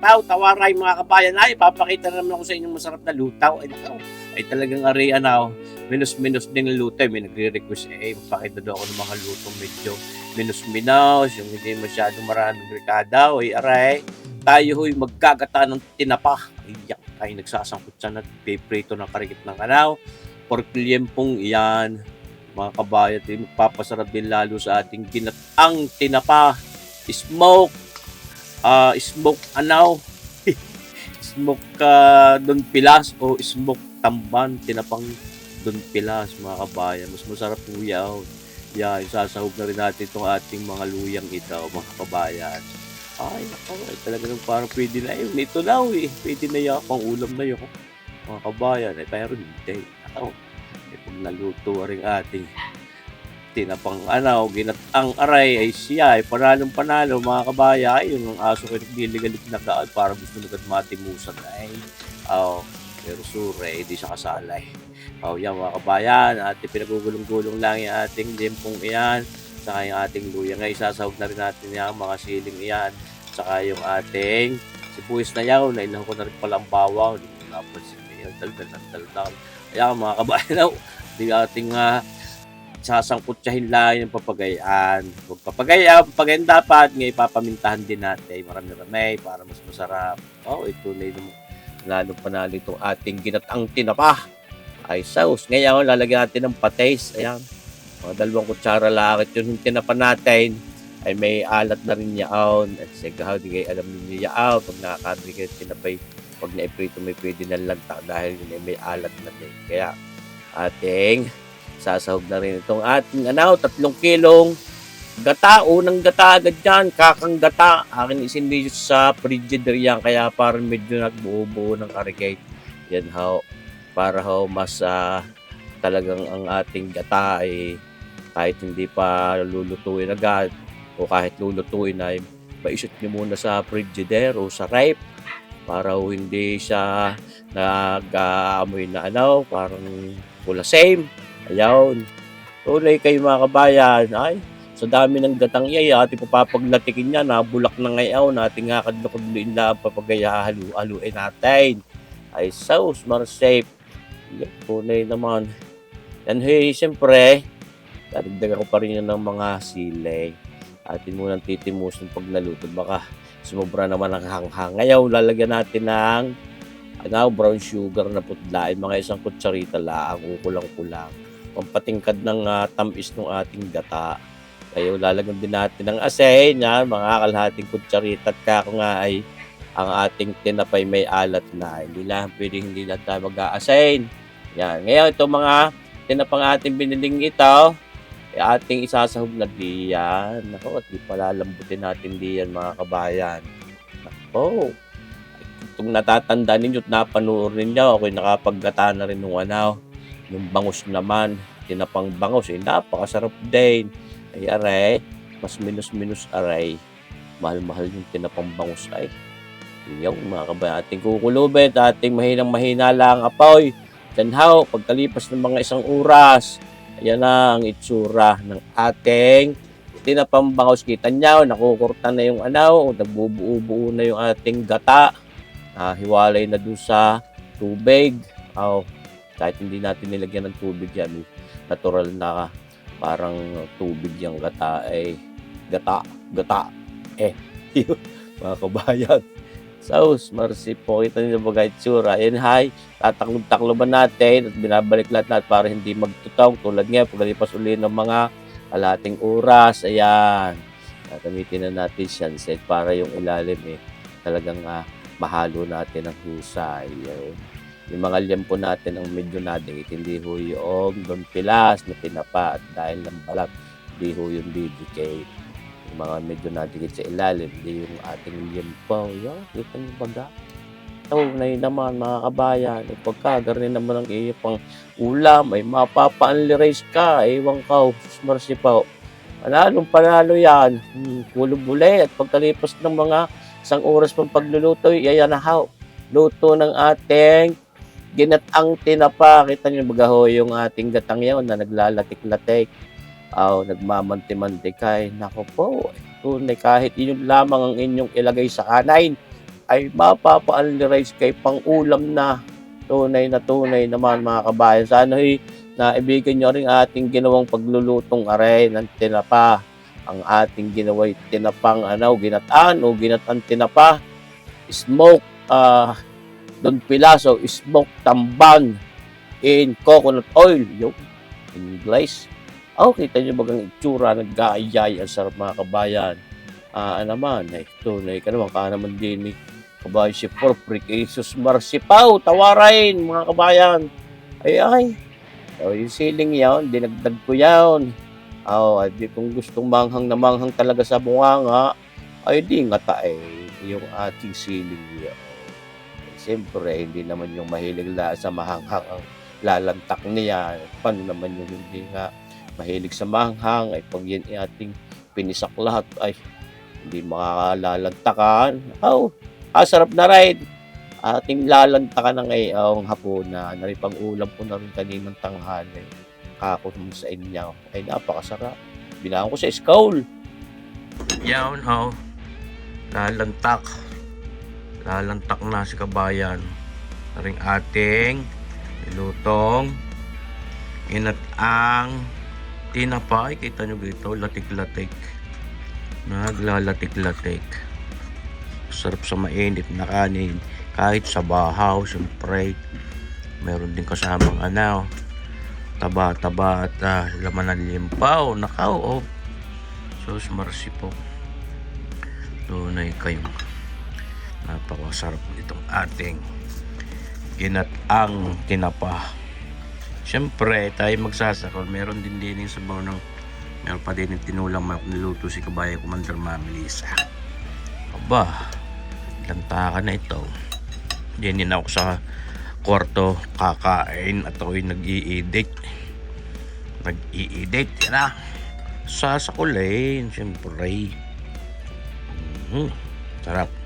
lutaw, tawaray mga kabayan. Ay, papakita na naman ako sa inyo masarap na lutaw. Ay, nakaw. Ay, talagang area na ako. Minus-minus din ng lutaw. May nagre-request eh, papakita daw ako ng mga lutong medyo minus-minus, yung hindi masyadong maraming rikada. Ay, aray. Tayo ho'y magkagata ng tinapa. Ay, yak, ay nagsasangkot siya na piprito ng karikit ng kanaw. Pork liempong iyan. Mga kabayan, eh, magpapasarap din lalo sa ating ginatang tinapa. Smoke ah smoke anaw. Smoke uh, don pilas o smoke tamban tinapang don pilas mga kabayan. Mas masarap po yaw. Yan sasahog na rin natin itong ating mga luyang ito mga kabayan. Ay nako ay talaga nung parang pwede na yun. Ito na eh pwede na yan pang ulam na yun mga kabayan eh pero hindi. Ako eh pag naluto rin ating tinapang ano, ginat ang aray ay siya ay panalong panalo mga kabaya. Ay yung aso ko nagliligalig na daan para gusto nagad matimusan ay. Oh, pero sure hindi siya kasalay. Oh yan mga kabayan at pinagugulong-gulong lang yung ating limpong iyan. Saka yung ating luya ngayon sasahog na rin natin yung mga siling iyan. Saka yung ating sibuyas na yaw na ilang ko na rin pala ang bawang hindi ko napansin ngayon daldal ng daldal ayan mga kabayan di ating uh, sasangkutsahin lang yung papagayan. Huwag papagayan, papagayan dapat, ngayon papamintahan din natin. Marami-rami para mas masarap. Oh, ito na yung lalo panalo itong ating ginatang tinapa. Ay sauce. Ngayon, lalagyan natin ng patis. Ayan. Mga dalawang kutsara lakit yun. Yung tinapa natin ay may alat na rin yaon. At sigaw, di kayo alam ninyo yaon. Pag nakakabili kayo tinapay, pag na-prito may pwede na lagta dahil yun ay may alat na din. Kaya ating sasahog na rin itong ating ano, tatlong kilong gata, unang gata agad dyan, kakang gata. Akin isinili sa frigider yan, kaya parang medyo nagbuo-buo ng karikate. Yan how, para how mas ah, talagang ang ating gata ay kahit hindi pa lulutuin agad o kahit lulutuin ay maisot nyo muna sa frigider o sa ripe para hindi siya nag-aamoy na ano, parang pula same. Ayaw. Tunay kayo mga kabayan. Ay, sa dami ng gatang iyay, ating papaglatikin niya, nabulak na ngayaw, nating nga kadlakadluin na papagaya halu-haluin natin. Ay, sauce, more safe. Yan, tunay naman. Yan, hey, siyempre, dadagdagan ko pa rin yan ng mga sile. Atin munang titimusin pag naluto. Baka sumobra naman ang hanghang. Ngayon, lalagyan natin ng ano, brown sugar na putlain. Mga isang kutsarita lang, kukulang-kulang pampatingkad ng ah, tamis ng ating gata. Kayo lalagyan din natin ng asin, yan, mga kalahating kutsarita at kako nga ay ang ating tinapay may alat na. Hindi lang pwede hindi lang tayo mag-aasin. Yan. Ngayon, ito mga tinapang ating biniling ito, ating isasahog na diyan. Nako, at palalambutin natin diyan mga kabayan. Nako. Itong natatanda ninyo at napanoorin ninyo, ako'y nakapaggata na rin nung ano, yung bangus naman, tinapang bangus, eh, napakasarap din. Ay, aray, mas minus-minus aray. Mahal-mahal yung tinapang bangus ay. Yung mga kabayan, ating kukulubit, ating mahinang-mahina lang apoy. Tanhaw, pagkalipas ng mga isang oras, ayan na ang itsura ng ating tinapang bangus. Kita niyo, nakukurta na yung ano, nagbubuo-buo na yung ating gata. Ah, hiwalay na dun sa tubig. Oh, kahit hindi natin nilagyan ng tubig yan, natural na parang tubig yung gata ay gata, gata, eh, mga kabayan. Sauce, marsi po, kita niyo ba guys, tsura, yan hay, tataklob-takloban natin at binabalik lahat natin para hindi magtutaw, tulad nga, pagkalipas uli ng mga kalating oras, ayan, gagamitin na natin siyan set para yung ilalim eh, talagang ah, mahalo natin ang husay. Ayun yung mga liempo natin ang medyo nadikit, hindi ho yung doon pilas na tinapa at dahil ng balat, hindi ho yung didicate. Yung mga medyo nadikit sa ilalim, hindi yung ating liempo. Yan, kita niyo baga. Tunay naman mga kabayan, eh, pagka ganun naman ang iyo pang ulam, ay mapapa-unlerace ka, ewan ka, mercy po. Panalong panalo yan, hmm, kulubulay at pagkalipas ng mga isang oras pang pagluluto, yayanahaw. Luto ng ating ginatang tinapa. Kita niyo baga ho yung ating gatang yun na naglalatik-latik. Aw, nagmamanti-mantikay. Nako po, tunay kahit yun lamang ang inyong ilagay sa kanain ay mapapa-unrice kay pang-ulam na tunay na tunay naman mga kabayan. Sana ay naibigan nyo rin ating ginawang paglulutong aray ng tinapa. Ang ating ginaway tinapang ano, ginataan o ginataan tinapa. Smoke, ah, Don Pilaso, smoke tamban in coconut oil. Yung English. Oh, kita nyo bagang itsura, nag-aayay. Ang sarap mga kabayan. Ah, naman, eh, tunay ka naman, ka naman din eh. Kabayan si Porprik, Jesus Marsipaw, tawarin mga kabayan. Ay, ay. So, yung siling yan, dinagdag ko yan. Oh, ay, di kung gustong manghang na manghang talaga sa bunganga, ay di nga tae yung ating siling yan. Siyempre, hindi naman yung mahilig la sa mahanghang ang lalantak niya. Paano naman yung hindi nga mahilig sa mahanghang, ay pag yan ay ating pinisak lahat, ay hindi makakalalantakan. Oh, ah, sarap na rin. Ating lalantakan na ngayong hapuna. Naripang ulam ko na rin kaninang tanghali. Kako sa inyo. Ay, napakasarap. Binahan ko sa school. Yan ho. Lalantak. Lalantak na si kabayan. Ring ating nilutong inatang tinapay. Kita nyo dito, latik-latik. Naglalatik-latik. Sarap sa mainit na kanin. Kahit sa bahaw, siyempre. Meron din kasamang ano, taba-taba at ah, laman ng limpaw. Nakaw, oh. Sus, marsi po. Tunay kayong napakasarap nitong ating ginatang tinapa. Siyempre, tayo magsasakal. Meron din din yung sabaw ng meron pa din yung tinulang niluto si Kabaya Commander Mami Lisa. Aba, lanta ka na ito. Din ako sa kwarto kakain at ako'y nag-i-edit. Nag-i-edit, yan na. Sasakulin, siyempre. Mhm. Sarap.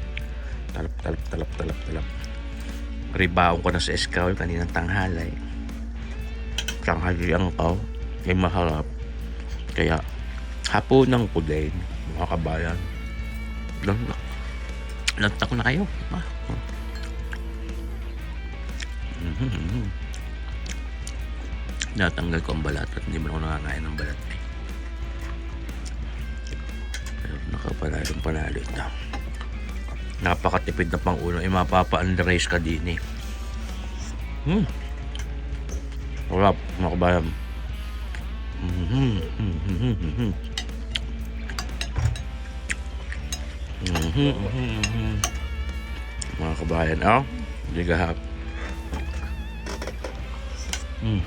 Talap, talap, talap, talap, talap. Ribaon ko na sa eskaw kaninang tanghalay. Tanghali ang kaw. Ay maharap. Kaya, hapunan ko din, mga kabayan. Lantak. Na kayo. Ah. Mhm. Natanggal ko ang balat at hindi mo na ako nakakain ng balat. Eh. Pero nakapalalong panalo ito. Napakatipid na pang ulo. Eh, mapapa-underrace ka din eh. Hmm. Sarap, mga kabayan. Mhm, mhm, mhm, mhm. Mhm, mhm, mhm. Mga kabayan, oh. Hindi gahap. Mm.